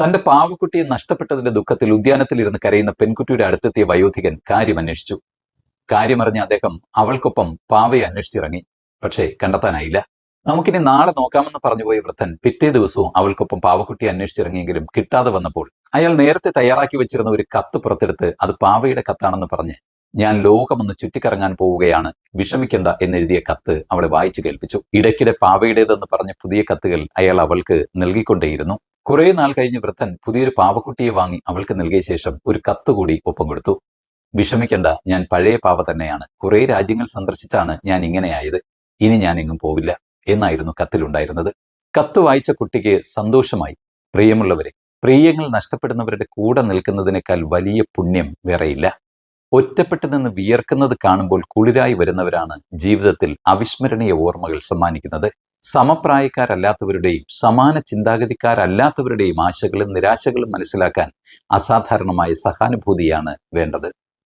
തന്റെ പാവക്കുട്ടിയെ നഷ്ടപ്പെട്ടതിന്റെ ദുഃഖത്തിൽ ഉദ്യാനത്തിൽ ഉദ്യാനത്തിലിരുന്ന് കരയുന്ന പെൺകുട്ടിയുടെ അടുത്തെത്തിയ വയോധികൻ കാര്യം അന്വേഷിച്ചു. കാര്യമറിഞ്ഞ അദ്ദേഹം അവൾക്കൊപ്പം പാവയെ അന്വേഷിച്ചിറങ്ങി. പക്ഷേ കണ്ടെത്താനായില്ല. നമുക്കിനി നാളെ നോക്കാമെന്ന് പറഞ്ഞുപോയ വൃദ്ധൻ പിറ്റേ ദിവസവും അവൾക്കൊപ്പം പാവക്കുട്ടിയെ അന്വേഷിച്ചിറങ്ങിയെങ്കിലും കിട്ടാതെ വന്നപ്പോൾ അയാൾ നേരത്തെ തയ്യാറാക്കി വെച്ചിരുന്ന ഒരു കത്ത് പുറത്തെടുത്ത് അത് പാവയുടെ കത്താണെന്ന് പറഞ്ഞ് ഞാൻ ലോകമൊന്ന് ചുറ്റിക്കറങ്ങാൻ പോവുകയാണ് വിഷമിക്കണ്ട എന്നെഴുതിയ കത്ത് അവളെ വായിച്ചു കേൾപ്പിച്ചു. ഇടയ്ക്കിടെ പാവയുടേതെന്ന് പറഞ്ഞ പുതിയ കത്തുകൾ അയാൾ അവൾക്ക് നൽകിക്കൊണ്ടേയിരുന്നു. കുറെ നാൾ കഴിഞ്ഞ് വൃദ്ധൻ പുതിയൊരു പാവക്കുട്ടിയെ വാങ്ങി അവൾക്ക് നൽകിയ ശേഷം ഒരു കത്ത് കൂടി ഒപ്പം കൊടുത്തു. വിഷമിക്കണ്ട ഞാൻ പഴയ പാവ തന്നെയാണ്. കുറെ രാജ്യങ്ങൾ സന്ദർശിച്ചാണ് ഞാൻ ഇങ്ങനെയായത്. ഇനി ഞാൻ എങ്ങും പോവില്ല എന്നായിരുന്നു കത്തിലുണ്ടായിരുന്നത്. കത്ത് വായിച്ച കുട്ടിക്ക് സന്തോഷമായി. പ്രിയമുള്ളവരെ പ്രിയങ്ങൾ നഷ്ടപ്പെടുന്നവരുടെ കൂടെ നിൽക്കുന്നതിനേക്കാൾ വലിയ പുണ്യം വേറെയില്ല. ഒറ്റപ്പെട്ടു നിന്ന് വിയർക്കുന്നത് കാണുമ്പോൾ കുളിരായി വരുന്നവരാണ് ജീവിതത്തിൽ അവിസ്മരണീയ ഓർമ്മകൾ സമ്മാനിക്കുന്നത്. സമപ്രായക്കാരല്ലാത്തവരുടെയും സമാന ചിന്താഗതിക്കാരല്ലാത്തവരുടെയും ആശകളും നിരാശകളും മനസ്സിലാക്കാൻ അസാധാരണമായ സഹാനുഭൂതിയാണ് വേണ്ടത്.